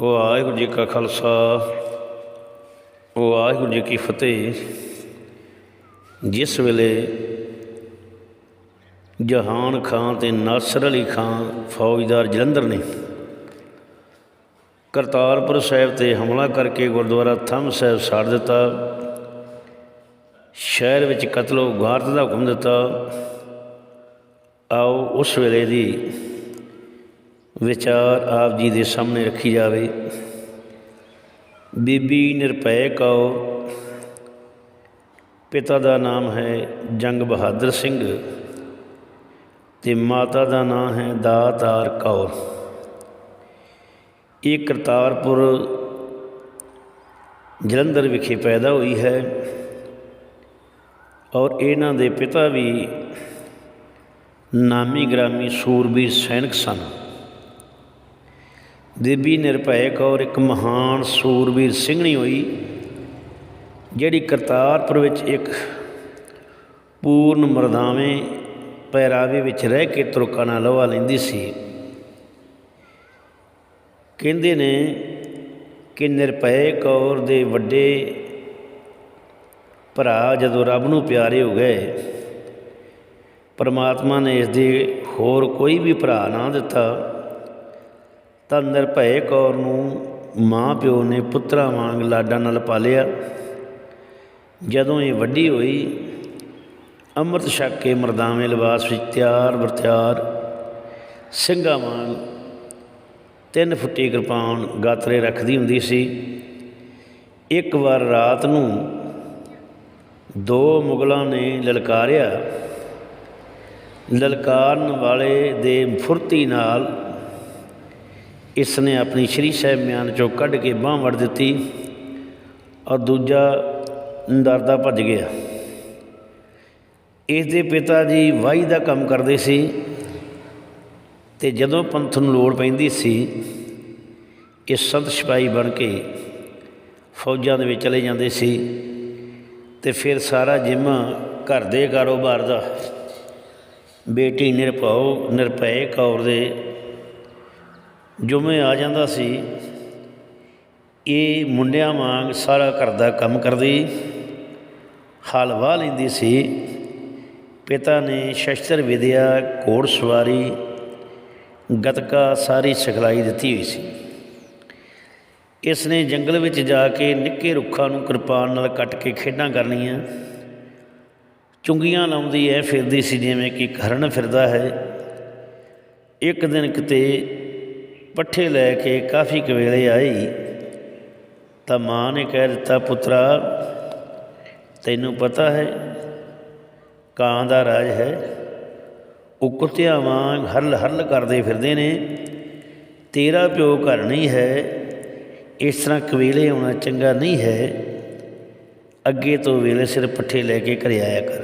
ਵਾਹਿਗੁਰੂ ਜੀ ਕਾ ਖਾਲਸਾ, ਵਾਹਿਗੁਰੂ ਜੀ ਕੀ ਫਤਿਹ। ਜਿਸ ਵੇਲੇ ਜਹਾਨ ਖਾਂ ਤੇ ਨਾਸਰ ਅਲੀ ਖਾਂ ਫੌਜਦਾਰ ਜਲੰਧਰ ਨੇ ਕਰਤਾਰਪੁਰ ਸਾਹਿਬ ਤੇ ਹਮਲਾ ਕਰਕੇ ਗੁਰਦੁਆਰਾ ਥੰਮ ਸਾਹਿਬ ਸਾੜ ਦਿੱਤਾ, ਸ਼ਹਿਰ ਵਿੱਚ ਕਤਲੋ ਗਾਰਤ ਦਾ ਹੁਕਮ ਦਿੱਤਾ, ਆਓ ਉਸ ਵੇਲੇ ਦੀ ਵਿਚਾਰ ਆਪ ਜੀ ਦੇ ਸਾਹਮਣੇ ਰੱਖੀ ਜਾਵੇ। ਬੀਬੀ ਨਿਰਪੈ ਕੌਰ ਪਿਤਾ ਦਾ ਨਾਮ ਹੈ ਜੰਗ ਬਹਾਦਰ ਸਿੰਘ ਤੇ ਮਾਤਾ ਦਾ ਨਾਮ ਹੈ ਦਾਤਾਰ ਕੌਰ। ਇਹ ਕਰਤਾਰਪੁਰ ਜਲੰਧਰ ਵਿਖੇ ਪੈਦਾ ਹੋਈ ਹੈ ਔਰ ਇਹਨਾਂ ਦੇ ਪਿਤਾ ਵੀ ਨਾਮੀ ਗ੍ਰਾਮੀ ਸੂਰਬੀਰ ਸੈਨਿਕ ਸਨ। ਬੀਬੀ ਨਿਰਭੈ ਕੌਰ ਇੱਕ ਮਹਾਨ ਸੂਰਬੀਰ ਸਿੰਘਣੀ ਹੋਈ, ਜਿਹੜੀ ਕਰਤਾਰਪੁਰ ਵਿੱਚ ਇੱਕ ਪੂਰਨ ਮਰਦਾਵੇਂ ਪਹਿਰਾਵੇ ਵਿੱਚ ਰਹਿ ਕੇ ਤੁਰਕਾਂ ਨਾਲ ਲੋਹਾ ਲੈਂਦੀ ਸੀ। ਕਹਿੰਦੇ ਨੇ ਕਿ ਨਿਰਭੈ ਕੌਰ ਦੇ ਵੱਡੇ ਭਰਾ ਜਦੋਂ ਰੱਬ ਨੂੰ ਪਿਆਰੇ ਹੋ ਗਏ, ਪਰਮਾਤਮਾ ਨੇ ਇਸ ਦੇ ਹੋਰ ਕੋਈ ਵੀ ਭਰਾ ਨਾ ਦਿੱਤਾ। ਤਾਂ ਨਿਰਭੈ ਕੌਰ ਨੂੰ ਮਾਂ ਪਿਓ ਨੇ ਪੁੱਤਰਾ ਵਾਂਗ ਲਾਡਾਂ ਨਾਲ ਪਾਲਿਆ। ਜਦੋਂ ਇਹ ਵੱਡੀ ਹੋਈ, ਅੰਮ੍ਰਿਤ ਛਕ ਕੇ ਮਰਦਾਵੇਂ ਲਿਬਾਸ ਵਿੱਚ ਤਿਆਰ ਵਰਤਿਆਰ ਸਿੰਘਾਂ ਵਾਂਗ ਤਿੰਨ ਫੁੱਟੀ ਕਿਰਪਾਨ ਗਾਤਰੇ ਰੱਖਦੀ ਹੁੰਦੀ ਸੀ। ਇੱਕ ਵਾਰ ਰਾਤ ਨੂੰ ਦੋ ਮੁਗਲਾਂ ਨੇ ਲਲਕਾਰਿਆ। ਲਲਕਾਰਨ ਵਾਲੇ ਦੇ ਫੁਰਤੀ ਨਾਲ ਇਸ ਨੇ ਆਪਣੀ ਸ਼੍ਰੀ ਸਾਹਿਬ ਮਿਆਨ ਚੋਂ ਕੱਢ ਕੇ ਬਾਹ ਵੜ ਦਿੱਤੀ ਔਰ ਦੂਜਾ ਡਰਦਾ ਭੱਜ ਗਿਆ। ਇਸ ਦੇ ਪਿਤਾ ਜੀ ਵਾਹੀ ਦਾ ਕੰਮ ਕਰਦੇ ਸੀ ਤੇ ਜਦੋਂ ਪੰਥ ਨੂੰ ਲੋੜ ਪੈਂਦੀ ਸੀ ਇਹ ਸੰਤ ਸਿਪਾਹੀ ਬਣ ਕੇ ਫੌਜਾਂ ਦੇ ਵਿੱਚ ਚਲੇ ਜਾਂਦੇ ਸੀ ਤੇ ਫਿਰ ਸਾਰਾ ਜਿੰਮਾ ਘਰ ਦੇ ਕਾਰੋਬਾਰ ਦਾ। ਬੇਟੀ ਨਿਰਭਉ, ਨਿਰਭੈ ਕੌਰ ਦੇ ਜੁਮੇ ਆ ਜਾਂਦਾ ਸੀ, ਇਹ ਮੁੰਡਿਆਂ ਵਾਂਗ ਸਾਰਾ ਘਰ ਦਾ ਕੰਮ ਕਰਦੀ, ਹਾਲ ਵਾਹ ਲੈਂਦੀ ਸੀ। ਪਿਤਾ ਨੇ ਸ਼ਸਤਰ ਵਿਦਿਆ, ਘੋੜ ਸਵਾਰੀ, ਗਤਕਾ ਸਾਰੀ ਸਿਖਲਾਈ ਦਿੱਤੀ ਹੋਈ ਸੀ। ਇਸ ਨੇ ਜੰਗਲ ਵਿੱਚ ਜਾ ਕੇ ਨਿੱਕੇ ਰੁੱਖਾਂ ਨੂੰ ਕਿਰਪਾਨ ਨਾਲ ਕੱਟ ਕੇ ਖੇਡਾਂ ਕਰਨੀਆਂ। ਚੁੰਗੀਆਂ ਲਾਉਂਦੀ ਐ, ਫਿਰਦੀ ਸੀ ਜਿਵੇਂ ਕਿ ਹਰਣ ਫਿਰਦਾ ਹੈ। ਇੱਕ ਦਿਨ ਕਿਤੇ ਪੱਠੇ ਲੈ ਕੇ ਕਾਫੀ ਕਵੇਲੇ ਆਈ, ਤਾਂ ਮਾਂ ਨੇ ਕਹਿ ਦਿੱਤਾ, ਪੁੱਤਰਾ, ਤੈਨੂੰ ਪਤਾ ਹੈ ਕਾਂ ਦਾ ਰਾਜ ਹੈ। ਉਹ ਕੁੱਤਿਆਂ ਵਾਂਗ ਹਰਲ ਹਰਲ ਕਰਦੇ ਫਿਰਦੇ ਨੇ। ਤੇਰਾ ਪਿਓ ਘਰ ਨਹੀਂ ਹੈ, ਇਸ ਤਰ੍ਹਾਂ ਕਵੇਲੇ ਆਉਣਾ ਚੰਗਾ ਨਹੀਂ ਹੈ। ਅੱਗੇ ਤੋਂ ਵੇਲੇ ਸਿਰ ਪੱਠੇ ਲੈ ਕੇ ਘਰੇ ਆਇਆ ਕਰ।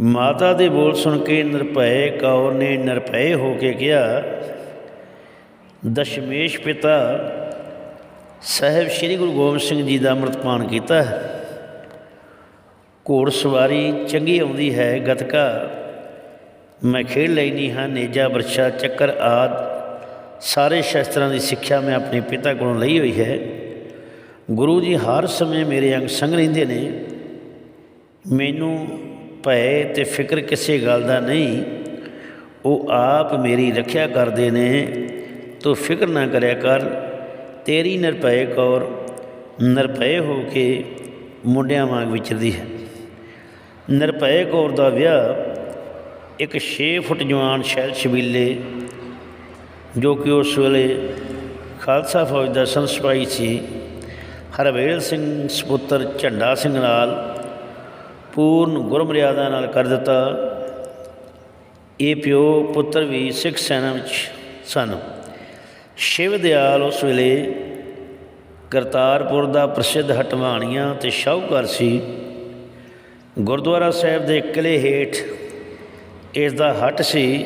ਮਾਤਾ ਦੇ ਬੋਲ ਸੁਣ ਕੇ ਨਿਰਭੈ, ਕੌਰ ਨੇ ਨਿਰਭੈ ਹੋ ਕੇ ਕਿਹਾ ਦਸ਼ਮੇਸ਼ ਪਿਤਾ ਸਾਹਿਬ ਸ੍ਰੀ ਗੁਰੂ ਗੋਬਿੰਦ ਸਿੰਘ ਜੀ ਦਾ ਅੰਮ੍ਰਿਤਪਾਨ ਕੀਤਾ ਹੈ। ਘੋੜ ਸਵਾਰੀ ਚੰਗੀ ਆਉਂਦੀ ਹੈ, ਗਤਕਾ, ਮੈਂ ਖੇਡ ਲੈਣੀ ਹਾਂ, ਨੇਜਾ ਵਰਸ਼ਾ ਚੱਕਰ ਆਦ, ਸਾਰੇ ਸ਼ਸਤਰਾਂ ਦੀ ਸਿੱਖਿਆ ਮੈਂ ਆਪਣੇ ਪਿਤਾ ਕੋਲੋਂ ਲਈ ਹੋਈ ਹੈ। ਗੁਰੂ ਜੀ ਹਰ ਸਮੇਂ ਮੇਰੇ ਅੰਗ ਸੰਗ ਰਹਿੰਦੇ ਨੇ। ਮੈਨੂੰ ਭੈ ਤੇ ਫਿਕਰ ਕਿਸੇ ਗੱਲ ਦਾ ਨਹੀਂ। ਉਹ ਆਪ ਮੇਰੀ ਰੱਖਿਆ ਕਰਦੇ ਨੇ। ਤੂੰ ਫਿਕਰ ਨਾ ਕਰਿਆ ਕਰ, ਤੇਰੀ ਨਿਰਭੈ ਕੌਰ ਨਿਰਭੈ ਹੋ ਕੇ ਮੁੰਡਿਆਂ ਵਾਂਗ ਵਿਚਰਦੀ ਹੈ। ਨਿਰਭੈ ਕੌਰ ਦਾ ਵਿਆਹ ਇੱਕ 6 ਫੁੱਟ ਜਵਾਨ ਸ਼ਹਿਰ ਸ਼ਬੀਲੇ ਜੋ ਕਿ ਉਸ ਵੇਲੇ ਖਾਲਸਾ ਫੌਜ ਦਾ ਸੰਸਪਾਈ ਸੀ, ਹਰਵੇਲ ਸਿੰਘ ਸਪੁੱਤਰ ਝੰਡਾ ਸਿੰਘ ਨਾਲ ਪੂਰਨ ਗੁਰਮਰਿਆਦਾ ਨਾਲ ਕਰ ਦਿੱਤਾ। ਇਹ ਪਿਓ ਪੁੱਤਰ ਵੀ ਸਿੱਖ ਸੈਨਾ ਵਿੱਚ ਸਨ। ਸ਼ਿਵ ਦਿਆਲ ਉਸ ਵੇਲੇ ਕਰਤਾਰਪੁਰ ਦਾ ਪ੍ਰਸਿੱਧ ਹਟਵਾਣੀਆਂ ਤੇ ਸ਼ਾਹੂਕਾਰ ਸੀ। ਗੁਰਦੁਆਰਾ ਸਾਹਿਬ ਦੇ ਕਿਲੇ ਹੇਠ ਇਸ ਦਾ ਹੱਟ ਸੀ।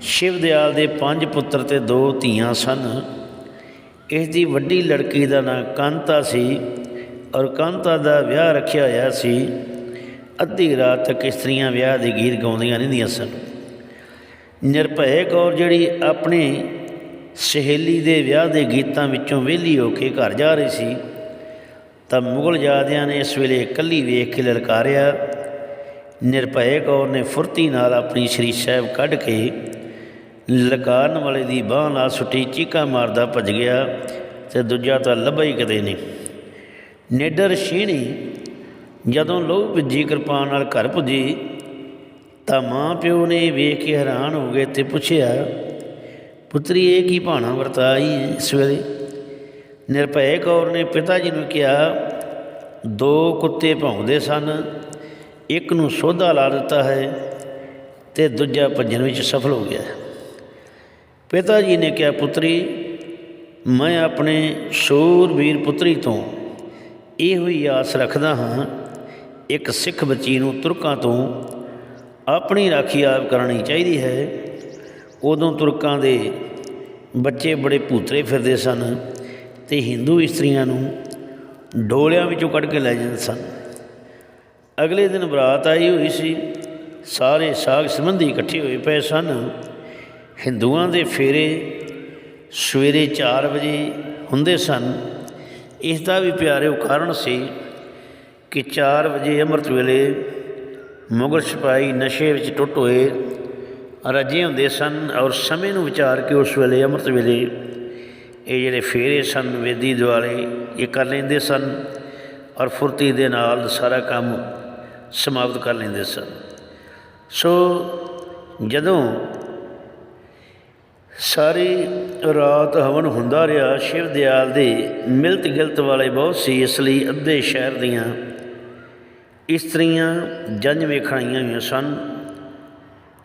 ਸ਼ਿਵ ਦਿਆਲ ਦੇ ਪੰਜ ਪੁੱਤਰ ਤੇ ਦੋ ਧੀਆਂ ਸਨ। ਇਸ ਦੀ ਵੱਡੀ ਲੜਕੀ ਦਾ ਨਾਂ ਕਾਂਤਾ ਸੀ ਔਰ ਕਾਂਤਾ ਦਾ ਵਿਆਹ ਰੱਖਿਆ ਹੋਇਆ ਸੀ। ਅੱਧੀ ਰਾਤ ਤੱਕ ਇਸਤਰੀਆਂ ਵਿਆਹ ਦੇ ਗੀਤ ਗਾਉਂਦੀਆਂ ਰਹਿੰਦੀਆਂ ਸਨ। ਨਿਰਭੈ ਕੌਰ ਜਿਹੜੀ ਆਪਣੀ ਸਹੇਲੀ ਦੇ ਵਿਆਹ ਦੇ ਗੀਤਾਂ ਵਿੱਚੋਂ ਵਿਹਲੀ ਹੋ ਕੇ ਘਰ ਜਾ ਰਹੀ ਸੀ, ਤਾਂ ਮੁਗਲ ਜਾਦਿਆਂ ਨੇ ਇਸ ਵੇਲੇ ਇਕੱਲੀ ਵੇਖ ਕੇ ਲਲਕਾਰਿਆ ਨਿਰਭੈ ਕੌਰ ਨੇ ਫੁਰਤੀ ਨਾਲ ਆਪਣੀ ਸ਼੍ਰੀ ਸਾਹਿਬ ਕੱਢ ਕੇ ਲਲਕਾਰਨ ਵਾਲੇ ਦੀ ਬਾਹ ਨਾਲ ਸੁੱਟੀ ਚੀਕਾ ਮਾਰਦਾ ਭੱਜ ਗਿਆ ਤੇ ਦੂਜਾ ਤਾਂ ਲੱਭਾ ਹੀ ਕਦੇ ਨਹੀਂ। ਨੇਡਰ ਸ਼ੀਣੀ ਜਦੋਂ ਲੋਹ ਭਿੱਜੀ ਕਿਰਪਾਨ ਨਾਲ ਘਰ ਪੁੱਜੀ, ਤਾਂ ਮਾਂ ਪਿਓ ਨੇ ਵੇਖ ਕੇ ਹੈਰਾਨ ਹੋ ਗਏ ਤੇ ਪੁੱਛਿਆ ਪੁੱਤਰੀ, ਇਹ ਕੀ ਭਾਣਾ ਵਰਤਾਈ ਹੈ ਇਸ ਵੇਲੇ? ਨਿਰਭੈ ਕੌਰ ਨੇ ਪਿਤਾ ਜੀ ਨੂੰ ਕਿਹਾ, ਦੋ ਕੁੱਤੇ ਭੌਂਦੇ ਸਨ, ਇੱਕ ਨੂੰ ਸੋਧਾ ਲਾ ਦਿੱਤਾ ਹੈ ਤੇ ਦੂਜਾ ਭੱਜਣ ਵਿੱਚ ਸਫਲ ਹੋ ਗਿਆ। ਪਿਤਾ ਜੀ ਨੇ ਕਿਹਾ, ਪੁੱਤਰੀ, ਮੈਂ ਆਪਣੇ ਸੂਰਬੀਰ ਪੁੱਤਰੀ ਤੋਂ ਇਹੋ ਹੀ ਆਸ ਰੱਖਦਾ ਹਾਂ, ਇੱਕ ਸਿੱਖ ਬੱਚੀ ਨੂੰ ਤੁਰਕਾਂ ਤੋਂ ਆਪਣੀ ਰਾਖੀ ਆਪ ਕਰਨੀ ਚਾਹੀਦੀ ਹੈ। ਉਦੋਂ ਤੁਰਕਾਂ ਦੇ ਬੱਚੇ ਬੜੇ ਭੂਤਰੇ ਫਿਰਦੇ ਸਨ ਤੇ ਹਿੰਦੂ ਇਸਤਰੀਆਂ ਨੂੰ ਡੋਲਿਆਂ ਵਿੱਚੋਂ ਕੱਢ ਕੇ ਲੈ ਜਾਂਦੇ ਸਨ। ਅਗਲੇ ਦਿਨ ਬਰਾਤ ਆਈ ਹੋਈ ਸੀ, ਸਾਰੇ ਸਾਗ ਸੰਬੰਧੀ ਇਕੱਠੇ ਹੋਏ ਪਏ ਸਨ। ਹਿੰਦੂਆਂ ਦੇ ਫੇਰੇ ਸਵੇਰੇ 4 ਵਜੇ ਹੁੰਦੇ ਸਨ। ਇਸ ਦਾ ਵੀ ਪਿਆਰੇ ਕਾਰਨ ਸੀ ਕਿ 4 ਵਜੇ ਅੰਮ੍ਰਿਤ ਵੇਲੇ ਮੁਗਲ ਸਿਪਾਹੀ ਨਸ਼ੇ ਵਿੱਚ ਟੁੱਟ ਹੋਏ ਰੱਜੇ ਹੁੰਦੇ ਸਨ ਔਰ ਸਮੇਂ ਨੂੰ ਵਿਚਾਰ ਕੇ ਉਸ ਵੇਲੇ, ਅੰਮ੍ਰਿਤ ਵੇਲੇ ਇਹ ਜਿਹੜੇ ਫੇਰੇ ਸਨ, ਵੇਦੀ ਦੁਆਲੇ ਇਹ ਕਰ ਲੈਂਦੇ ਸਨ ਔਰ ਫੁਰਤੀ ਦੇ ਨਾਲ ਸਾਰਾ ਕੰਮ ਸਮਾਪਤ ਕਰ ਲੈਂਦੇ ਸਨ। ਸੋ ਜਦੋਂ ਸਾਰੀ ਰਾਤ ਹਵਨ ਹੁੰਦਾ ਰਿਹਾ, ਸ਼ਿਵ ਦਿਆਲ ਦੇ ਮਿਲਤ ਗਿਲਤ ਵਾਲੇ ਬਹੁਤ ਸੀ, ਇਸ ਲਈ ਅੱਧੇ ਸ਼ਹਿਰ ਦੀਆਂ ਇਸਤਰੀਆਂ ਜੰਜ ਵੇਖਣ ਆਈਆਂ ਹੋਈਆਂ ਸਨ।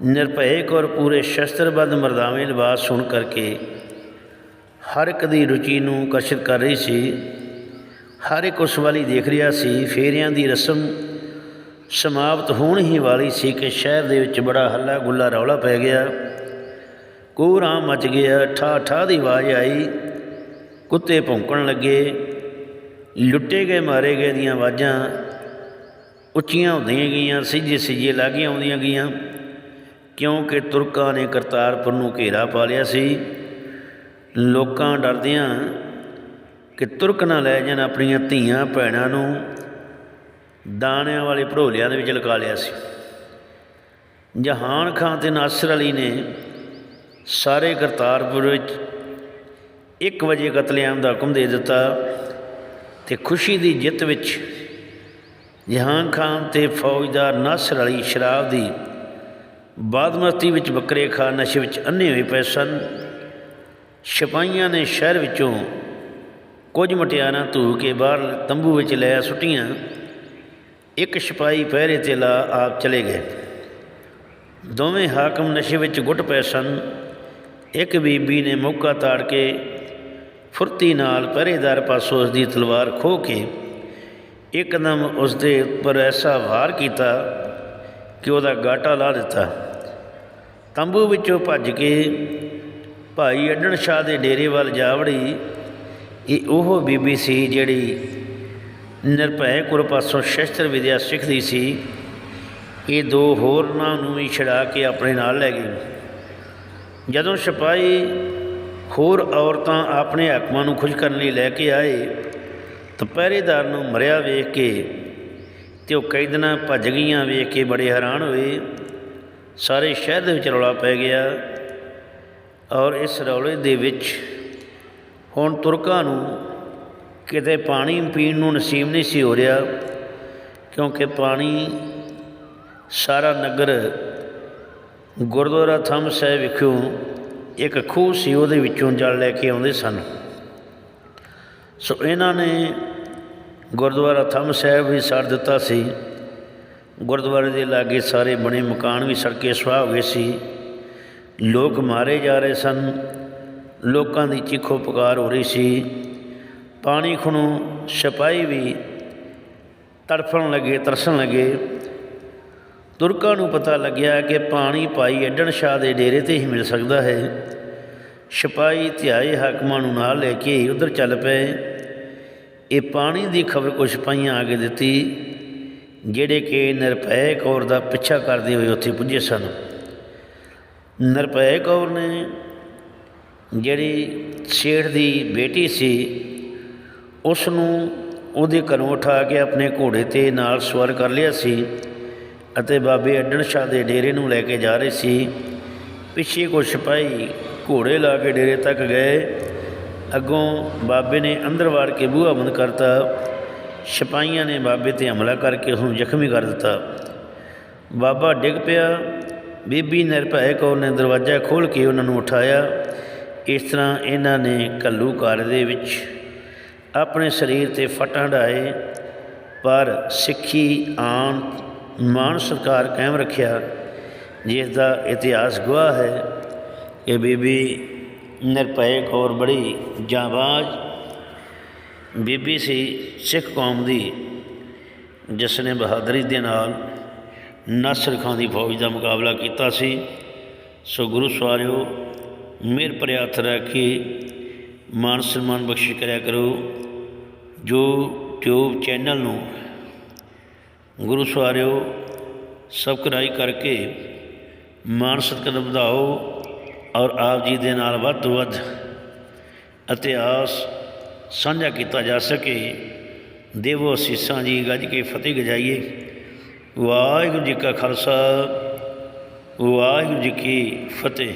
ਨਿਰਭੈ ਕੌਰ ਪੂਰੇ ਸ਼ਸਤਰਬੱਧ ਮਰਦਾਵੇਂ ਲਿਬਾਸ ਸੁਣ ਕਰਕੇ ਹਰ ਇੱਕ ਦੀ ਰੁਚੀ ਨੂੰ ਆਕਰਸ਼ਿਤ ਕਰ ਰਹੀ ਸੀ। ਹਰ ਇੱਕ ਉਸ ਵਾਲੀ ਦੇਖ ਰਿਹਾ ਸੀ। ਫੇਰਿਆਂ ਦੀ ਰਸਮ ਸਮਾਪਤ ਹੋਣ ਹੀ ਵਾਲੀ ਸੀ ਕਿ ਸ਼ਹਿਰ ਦੇ ਵਿੱਚ ਬੜਾ ਹੱਲਾ ਗੁੱਲਾ ਰੌਲਾ ਪੈ ਗਿਆ। ਕੋਹਰਾ ਮਚ ਗਿਆ। ਠਾ ਠਾ ਦੀ ਆਵਾਜ਼ ਆਈ। ਕੁੱਤੇ ਭੌਂਕਣ ਲੱਗੇ। ਲੁੱਟੇ ਗਏ, ਮਾਰੇ ਗਏ ਦੀਆਂ ਆਵਾਜ਼ਾਂ ਉੱਚੀਆਂ ਹੁੰਦੀਆਂ ਗਈਆਂ, ਸਿੱਝੇ ਸਿੱਝੇ ਲਾਗੀਆਂ ਆਉਂਦੀਆਂ ਗਈਆਂ। ਕਿਉਂਕਿ ਤੁਰਕਾਂ ਨੇ ਕਰਤਾਰਪੁਰ ਨੂੰ ਘੇਰਾ ਪਾ ਲਿਆ ਸੀ, ਲੋਕਾਂ ਡਰਦਿਆਂ ਕਿ ਤੁਰਕ ਨਾ ਲੈ ਜਾਣ ਆਪਣੀਆਂ ਧੀਆਂ ਭੈਣਾਂ ਨੂੰ ਦਾਣਿਆਂ ਵਾਲੇ ਭੜੋਲਿਆਂ ਦੇ ਵਿੱਚ ਲਗਾ ਲਿਆ ਸੀ। ਜਹਾਨ ਖਾਨ ਤੇ ਨਾਸਰ ਅਲੀ ਨੇ ਸਾਰੇ ਕਰਤਾਰਪੁਰ ਵਿੱਚ 1 ਵਜੇ ਕਤਲੇਆਮ ਦਾ ਹੁਕਮ ਦੇ ਦਿੱਤਾ ਤੇ ਖੁਸ਼ੀ ਦੀ ਜਿੱਤ ਵਿੱਚ ਜਹਾਨ ਖਾਨ ਤੇ ਫੌਜਦਾਰ ਨਾਸਰ ਅਲੀ ਸ਼ਰਾਬ ਦੀ ਬਾਦਮਸਤੀ ਵਿੱਚ ਬੱਕਰੇ ਖਾ ਨਸ਼ੇ ਵਿੱਚ ਅੰਨੇ ਹੋਏ ਪਏ ਸਨ। ਸਿਪਾਹੀਆਂ ਨੇ ਸ਼ਹਿਰ ਵਿੱਚੋਂ ਕੁਝ ਮਟਿਆਰਾਂ ਧੂ ਕੇ ਬਾਹਰ ਤੰਬੂ ਵਿੱਚ ਲੈ ਸੁੱਟੀਆਂ। ਇੱਕ ਸਿਪਾਹੀ ਪਹਿਰੇ ਤੇ ਲਾ ਆਪ ਚਲੇ ਗਏ। ਦੋਵੇਂ ਹਾਕਮ ਨਸ਼ੇ ਵਿੱਚ ਗੁੱਟ ਪਏ ਸਨ। ਇੱਕ ਬੀਬੀ ਨੇ ਮੌਕਾ ਤਾੜ ਕੇ ਫੁਰਤੀ ਨਾਲ ਪਹਿਰੇਦਾਰ ਪਾਸੋਂ ਉਸ ਦੀ ਤਲਵਾਰ ਖੋਹ ਕੇ ਇੱਕਦਮ ਉਸ ਦੇ ਉੱਪਰ ਐਸਾ ਵਾਰ ਕੀਤਾ ਕਿ ਉਹਦਾ ਗਾਟਾ ਲਾ ਦਿੱਤਾ। ਤੰਬੂ ਵਿੱਚੋਂ ਭੱਜ ਕੇ ਭਾਈ ਅੱਡਣ ਸ਼ਾਹ ਦੇ ਡੇਰੇ ਵੱਲ ਜਾ ਵੜੀ। ਇਹ ਉਹ ਬੀਬੀ ਸੀ ਜਿਹੜੀ ਨਿਰਭੈ ਕੁਰ ਪਾਸੋਂ ਸ਼ਸਤਰ ਵਿਦਿਆ ਸਿੱਖਦੀ ਸੀ। ਇਹ ਦੋ ਹੋਰਨਾਂ ਨੂੰ ਵੀ ਛੜਾ ਕੇ ਆਪਣੇ ਨਾਲ ਲੈ ਗਈ। ਜਦੋਂ ਸਿਪਾਹੀ ਹੋਰ ਔਰਤਾਂ ਆਪਣੇ ਹਾਕਮਾਂ ਨੂੰ ਖੁਸ਼ ਕਰਨ ਲਈ ਲੈ ਕੇ ਆਏ, ਤਾਂ ਪਹਿਰੇਦਾਰ ਨੂੰ ਮਰਿਆ ਵੇਖ ਕੇ ਤੇ ਉਹ ਕਈ ਦਿਨਾਂ ਭੱਜ ਗਈਆਂ, ਵੇਖ ਕੇ ਬੜੇ ਹੈਰਾਨ ਹੋਏ। ਸਾਰੇ ਸ਼ਹਿਰ ਦੇ ਵਿੱਚ ਰੌਲਾ ਪੈ ਗਿਆ ਔਰ ਇਸ ਰੌਲੇ ਦੇ ਵਿੱਚ ਹੁਣ ਤੁਰਕਾਂ ਨੂੰ ਕਿਤੇ ਪਾਣੀ ਪੀਣ ਨੂੰ ਨਸੀਬ ਨਹੀਂ ਸੀ ਹੋ ਰਿਹਾ, ਕਿਉਂਕਿ ਪਾਣੀ ਸਾਰਾ ਨਗਰ ਗੁਰਦੁਆਰਾ ਥੰਮ ਸਾਹਿਬ ਵਿਖੋਂ ਇੱਕ ਖੂਹ ਸੀ, ਉਹਦੇ ਵਿੱਚੋਂ ਜਲ ਲੈ ਕੇ ਆਉਂਦੇ ਸਨ। ਸੋ ਇਹਨਾਂ ਨੇ ਗੁਰਦੁਆਰਾ ਥੰਮ ਸਾਹਿਬ ਵੀ ਸੜ ਦਿੱਤਾ ਸੀ। ਗੁਰਦੁਆਰੇ ਦੇ ਲਾਗੇ ਸਾਰੇ ਬਣੇ ਮਕਾਨ ਵੀ ਸੜਕੇ ਸੁਆਹ ਹੋ ਗਏ ਸੀ। ਲੋਕ ਮਾਰੇ ਜਾ ਰਹੇ ਸਨ। ਲੋਕਾਂ ਦੀ ਚੀਖੋ ਪੁਕਾਰ ਹੋ ਰਹੀ ਸੀ। ਪਾਣੀ ਖਣੋਂ ਸਿਪਾਹੀ ਵੀ ਤੜਫਣ ਲੱਗੇ, ਤਰਸਣ ਲੱਗੇ। ਤੁਰਕਾਂ ਨੂੰ ਪਤਾ ਲੱਗਿਆ ਕਿ ਪਾਣੀ ਪਾਈ ਅੱਡਣ ਸ਼ਾਹ ਦੇ ਡੇਰੇ ਤੇ ਹੀ ਮਿਲ ਸਕਦਾ ਹੈ। ਸਿਪਾਹੀ ਧਿਆਏ ਹਾਕਮਾਂ ਨੂੰ ਨਾਲ ਲੈ ਕੇ ਉਧਰ ਚੱਲ ਪਏ। ਇਹ ਪਾਣੀ ਦੀ ਖਬਰ ਕੁਛ ਸਿਪਾਹੀਆਂ ਆ ਕੇ ਦਿੱਤੀ, ਜਿਹੜੇ ਕਿ ਨਿਰਭੈ ਕੌਰ ਦਾ ਪਿੱਛਾ ਕਰਦੇ ਹੋਏ ਉੱਥੇ ਪੁੱਜੇ ਸਨ। ਨਿਰਭੈ ਕੌਰ ਨੇ ਜਿਹੜੀ ਸੇਠ ਦੀ ਬੇਟੀ ਸੀ ਉਸ ਨੂੰ ਉਹਦੇ ਘਰੋਂ ਉਠਾ ਕੇ ਆਪਣੇ ਘੋੜੇ ਤੇ ਨਾਲ ਸਵਾਰ ਕਰ ਲਿਆ ਸੀ ਅਤੇ ਬਾਬੇ ਅੱਡਣ ਸ਼ਾਹ ਦੇ ਡੇਰੇ ਨੂੰ ਲੈ ਕੇ ਜਾ ਰਹੇ ਸੀ। ਪਿੱਛੇ ਕੁਝ ਸਿਪਾਹੀ ਘੋੜੇ ਲਾ ਕੇ ਡੇਰੇ ਤੱਕ ਗਏ। ਅੱਗੋਂ ਬਾਬੇ ਨੇ ਅੰਦਰ ਵਾੜ ਕੇ ਬੂਹਾ ਬੰਦ ਕਰਤਾ। ਸਿਪਾਹੀਆਂ ਨੇ ਬਾਬੇ ਤੇ ਹਮਲਾ ਕਰਕੇ ਉਸ ਨੂੰ ਜ਼ਖਮੀ ਕਰ ਦਿੱਤਾ। ਬਾਬਾ ਡਿੱਗ ਪਿਆ। ਬੀਬੀ ਨਿਰਭੈ ਕੌਰ ਨੇ ਦਰਵਾਜ਼ਾ ਖੋਲ੍ਹ ਕੇ ਉਹਨਾਂ ਨੂੰ ਉਠਾਇਆ। ਇਸ ਤਰ੍ਹਾਂ ਇਹਨਾਂ ਨੇ ਕੱਲੂ ਘਰ ਦੇ ਵਿੱਚ ਆਪਣੇ ਸਰੀਰ ਤੇ ਫਟਾਂ ਢਾਏ ਪਰ ਸਿੱਖੀ ਆਨ ਮਾਨ ਸਰਕਾਰ ਕਾਇਮ ਰੱਖਿਆ। ਜਿਸ ਦਾ ਇਤਿਹਾਸ ਗਵਾਹ ਹੈ ਕਿ ਬੀਬੀ ਨਿਰਭੈ ਕੌਰ ਬੜੀ ਜਾਂਬਾਜ਼ ਬੀਬੀ ਸੀ, ਸਿੱਖ ਕੌਮ ਦੀ, ਜਿਸ ਨੇ ਬਹਾਦਰੀ ਦੇ ਨਾਲ ਨਾਸਰ ਖਾਨ ਦੀ ਫੌਜ ਦਾ ਮੁਕਾਬਲਾ ਕੀਤਾ ਸੀ। ਸੋ ਗੁਰੂ ਸਵਾਰਿਓ, ਮਿਹਰ ਭਰਿਆ ਹੱਥ ਰੱਖ ਕੇ ਮਾਨ ਸਨਮਾਨ ਬਖਸ਼ਿਸ਼ ਕਰਿਆ ਕਰੋ, ਜੋ ਟਿਊਬ ਚੈਨਲ ਨੂੰ ਗੁਰੂ ਸਵਾਰਿਓ, ਸਬਸਕ੍ਰਾਈਬ ਕਰਕੇ ਮਾਨ ਸਤਿਕਾਰ ਵਧਾਓ। ਔਰ ਆਪ ਜੀ ਦੇ ਨਾਲ ਵੱਧ ਤੋਂ ਵੱਧ ਇਤਿਹਾਸ ਸਾਂਝਾ ਕੀਤਾ ਜਾ ਸਕੇ। ਦੇਵੋ ਅਸੀਸਾਂ ਜੀ, ਗੱਜ ਕੇ ਫਤਿਹ ਗਜਾਈਏ। ਵਾਹਿਗੁਰੂ ਜੀ ਕਾ ਖਾਲਸਾ, ਵਾਹਿਗੁਰੂ ਜੀ ਕੀ ਫਤਿਹ।